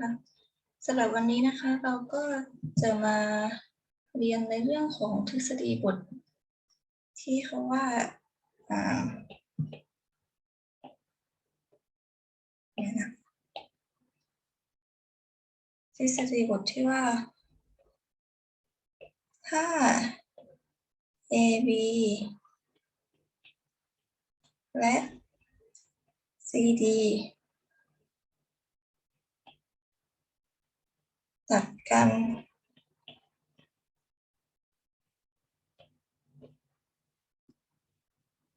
ค่ะสำหรับวันนี้นะคะเราก็จะมาเรียนในเรื่องของทฤษฎีบท ที่เขาว่าทฤษฎีบทที่ว่า ถ้า AB และ CD ตัดกัน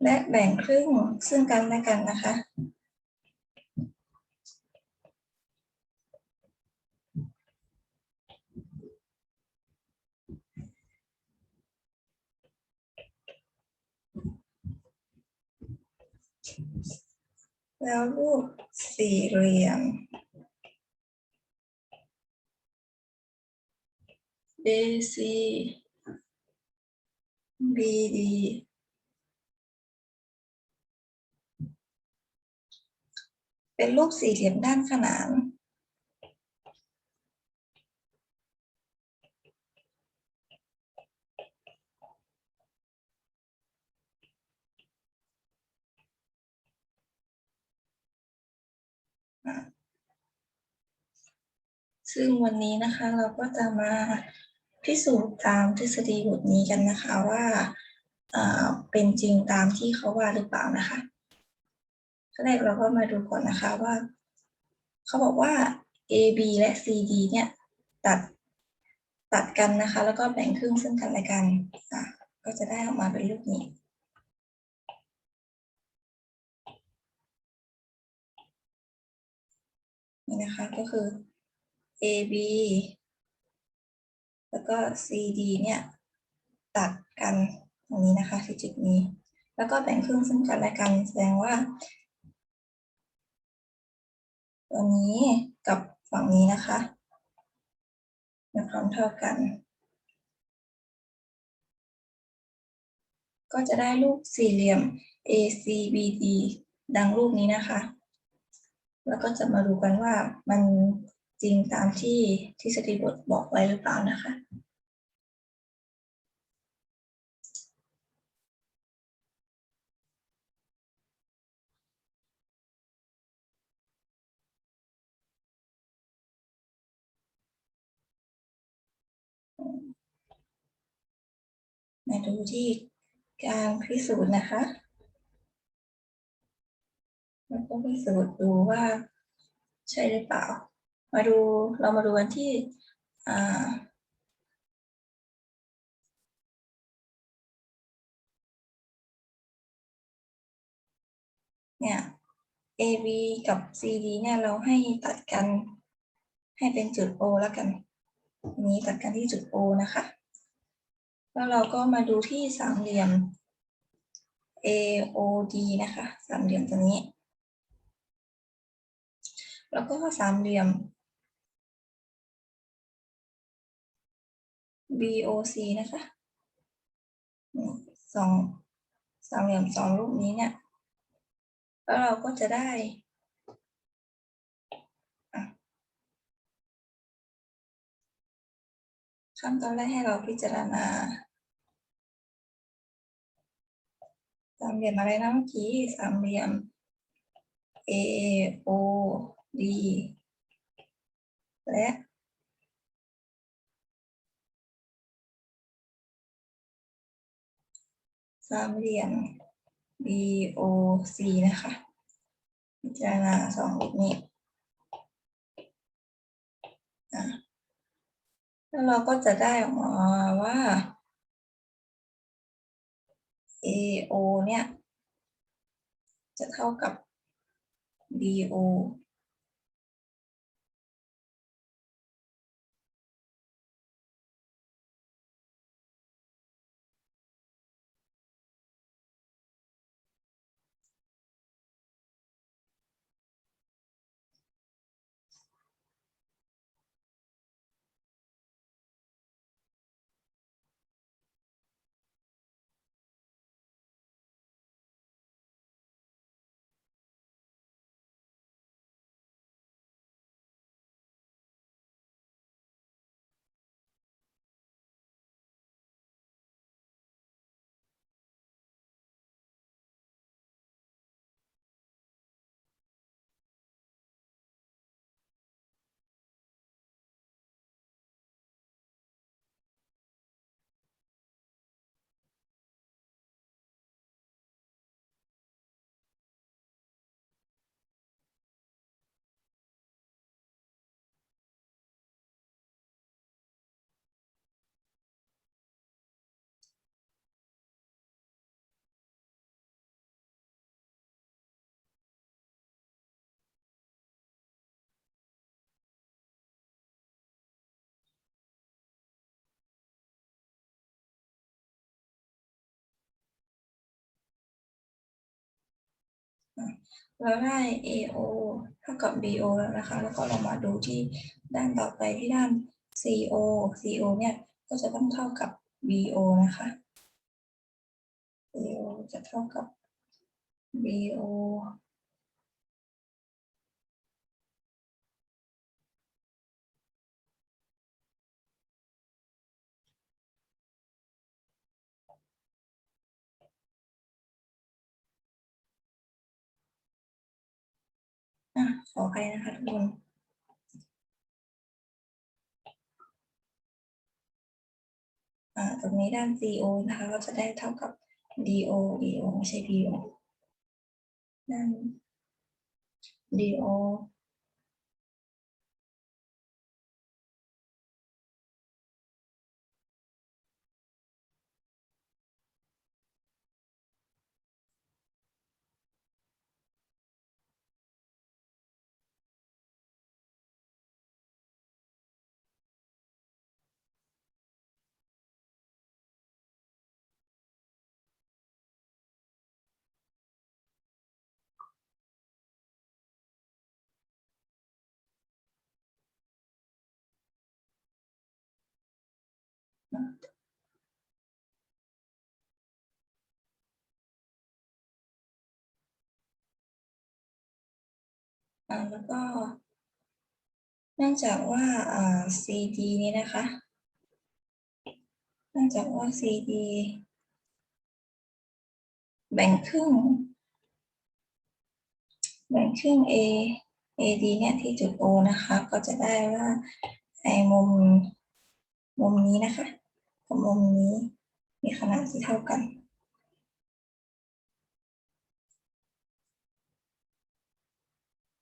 และแบ่งครึ่งซึ่งกันและกันนะคะ แล้วรูปสี่เหลี่ยม AC BD เป็นรูปสี่เหลี่ยมด้านขนาน ซึ่งวันนี้นะคะเราก็จะมา พิสูจน์ตามทฤษฎีบทนี้กันนะคะว่าเป็นจริงตามที่เขาว่าหรือเปล่านะคะขั้นแรกเราก็มาดูก่อนนะคะว่า เขาบอกว่า AB และ CD เนี่ยตัดตัดกันนะคะ แล้วก็แบ่งครึ่งซึ่งกันและกันอะก็จะได้ออกมาเป็นรูปนี้นี่นะคะก็คือ AB แล้วก็ CD เนี่ยตัดกันตรงนี้นะคะที่จุดนี้ แล้วก็แบ่งครึ่งซึ่งกันและกันแสดงว่าตัวนี้กับฝั่งนี้นะคะมีความเท่ากัน ก็จะได้รูปสี่เหลี่ยม ACBD ดังรูปนี้นะคะ แล้วก็จะมาดูกันว่ามัน จริงตามที่ทฤษฎีบทบอกไว้หรือเปล่านะคะ มาดูที่การพิสูจน์นะคะแล้วก็พิสูจน์ดูว่าใช่หรือเปล่า มาดูเรามาดูกันที่เนี่ย AB กับ CD เนี่ยเราให้ตัดกันให้เป็นจุด O แล้วกันอัน นี้ตัดกันที่จุด O นะคะ แล้วเราก็มาดูที่สามเหลี่ยม AOD นะคะ สามเหลี่ยมตัวนี้ แล้วก็สามเหลี่ยม BOC นะคะสองสามเหลี่ยมสองรูปนี้เนี่ย แล้วเราก็จะได้ขั้นตอนแรกให้เราพิจารณาสามเหลี่ยมอะไรนะเมื่อกี้สามเหลี่ยม AOD และ สามเหลี่ยม BOC นะคะพิจารณาสองรูปนี้อะแล้วเราก็จะได้ออกมาว่า AO เนี่ย จะเท่ากับ BO เราได้ AO เท่ากับ BO แล้วนะคะ แล้วก็เรามาดูที่ด้านต่อไปที่ด้าน CO CO เนี่ยก็จะต้องเท่ากับ BO นะคะ CO จะเท่ากับ BO ขออภัยนะคะทุกคนอ่าตรงนี้ด้าน CO นะคะก็จะได้เท่ากับ DO EO ไม่ใช่ PO ด้าน DO แล้วก็เนื่องจากว่าอ่า CD นี้นะคะ เนื่องจากว่า CD แบ่งครึ่ง แบ่งครึ่ง A AD เนี่ยที่จุด O นะคะ ก็จะได้ว่าไอ้มุม มุมนี้นะคะ กับมุมนี้ มีขนาดที่เท่ากัน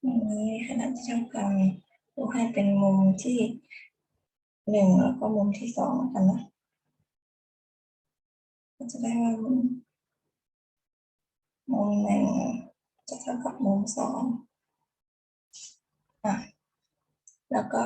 มุมนี้มีขนาดที่เท่ากันดูให้เป็นมุมที่หนึ่งแล้วก็มุมที่สองกันนะก็จะได้ว่ามุมมุมหนึ่งจะเท่ากับมุมสองอะแล้วก็